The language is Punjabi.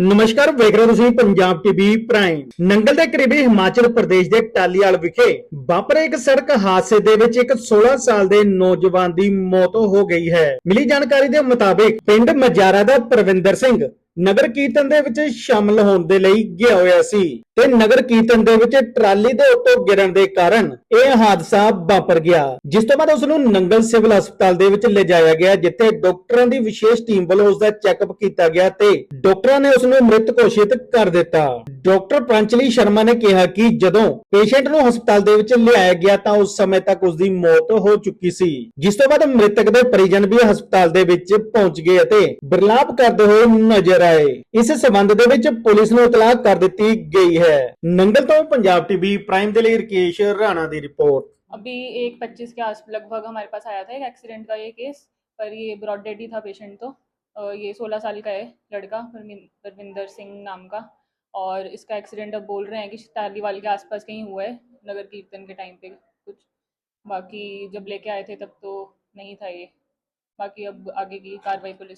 ਨਮਸਕਾਰ, ਵੇਖ ਰਹੇ ਤੁਸੀਂ ਪੰਜਾਬ ਟੀਵੀ ਪ੍ਰਾਈਮ। ਨੰਗਲ ਦੇ ਕਰੀਬੀ ਹਿਮਾਚਲ ਪ੍ਰਦੇਸ਼ ਦੇ ਟਾਲੀਵਾਲ ਵਿਖੇ ਵਾਪਰੇ ਇੱਕ ਸੜਕ ਹਾਦਸੇ ਦੇ ਵਿੱਚ ਇੱਕ 16 ਸਾਲ ਦੇ ਨੌਜਵਾਨ ਦੀ ਮੌਤ ਹੋ ਗਈ ਹੈ। ਮਿਲੀ ਜਾਣਕਾਰੀ ਦੇ ਮੁਤਾਬਿਕ ਪਿੰਡ ਮਜਾਰਾ ਦਾ ਪ੍ਰਵਿੰਦਰ ਸਿੰਘ ਨਗਰ ਕੀਰਤਨ ਦੇ ਵਿੱਚ ਸ਼ਾਮਲ ਹੋਣ ਦੇ ਲਈ ਗਿਆ ਹੋਇਆ ਸੀ ਤੇ ਨਗਰ ਕੀਰਤਨ ਦੇ ਵਿੱਚ ਟਰਾਲੀ ਦੇ ਉੱਤੋਂ ਗਿਰਨ ਦੇ ਕਾਰਨ ਇਹ ਹਾਦਸਾ ਵਾਪਰ ਗਿਆ, ਜਿਸ ਤੋਂ ਬਾਅਦ ਉਸ ਨੂੰ ਨੰਗਲ ਸਿਵਲ ਹਸਪਤਾਲ ਦੇ ਵਿੱਚ ਲਿਜਾਇਆ ਗਿਆ, ਜਿੱਥੇ ਡਾਕਟਰਾਂ ਦੀ ਵਿਸ਼ੇਸ਼ ਟੀਮ ਵੱਲੋਂ ਉਸ ਦਾ ਚੈੱਕਅਪ ਕੀਤਾ ਗਿਆ ਤੇ ਡਾਕਟਰਾਂ ਨੇ ਉਸ ਨੂੰ ਮ੍ਰਿਤ ਘੋਸ਼ਿਤ ਕਰ ਦਿੱਤਾ। ਡਾਕਟਰ ਪ੍ਰਾਂਚਲੀ ਸ਼ਰਮਾ ਨੇ ਕਿਹਾ ਕਿ ਜਦੋਂ ਪੇਸ਼ੈਂਟ ਨੂੰ ਹਸਪਤਾਲ ਦੇ ਵਿੱਚ ਲਿਆਇਆ ਗਿਆ ਤਾਂ ਉਸ ਸਮੇਂ ਤੱਕ ਉਸ ਦੀ ਮੌਤ ਹੋ ਚੁੱਕੀ ਸੀ, ਜਿਸ ਤੋਂ ਬਾਅਦ ਮ੍ਰਿਤਕ ਦੇ ਪਰਿਜਨ ਵੀ ਹਸਪਤਾਲ ਦੇ ਵਿੱਚ ਪਹੁੰਚ ਗਏ ਅਤੇ ਬਰਲਾਪ ਕਰਦੇ ਹੋਏ ਨਜ਼ਰ ਰਿਹਾ ਹੈ ਇਸ ਸਬੰਧ ਦੇ ਵਿੱਚ ਪੁਲਿਸ ਨੂੰ ਇਤਲਾਹ ਕਰ ਦਿੱਤੀ ਗਈ ਹੈ ਨੰਗਲ ਤੋਂ ਪੰਜਾਬ ਟੀਵੀ ਪ੍ਰਾਈਮ ਦੇ ਲਈ ਰਕੇਸ਼ ਰਾਣਾ ਦੀ ਰਿਪੋर्ट अभी एक पच्चीस के आस लगभग हमारे पास आया था एक एक्सीडेंट का ये केस पर ये ब्रॉड डेड ही था पेशेंट तो अ, ये सोलह साल का है लड़का परमिन- परमिंदर सिंह नाम का और इसका एक्सीडेंट अब बोल रहे हैं कि तालीवाल के आसपास कहीं हुआ है नगर कीर्तन के टाइम पे कुछ बाकी जब लेके आए थे तब तो नहीं था ये बाकी अब आगे की कार्रवाई पुलिस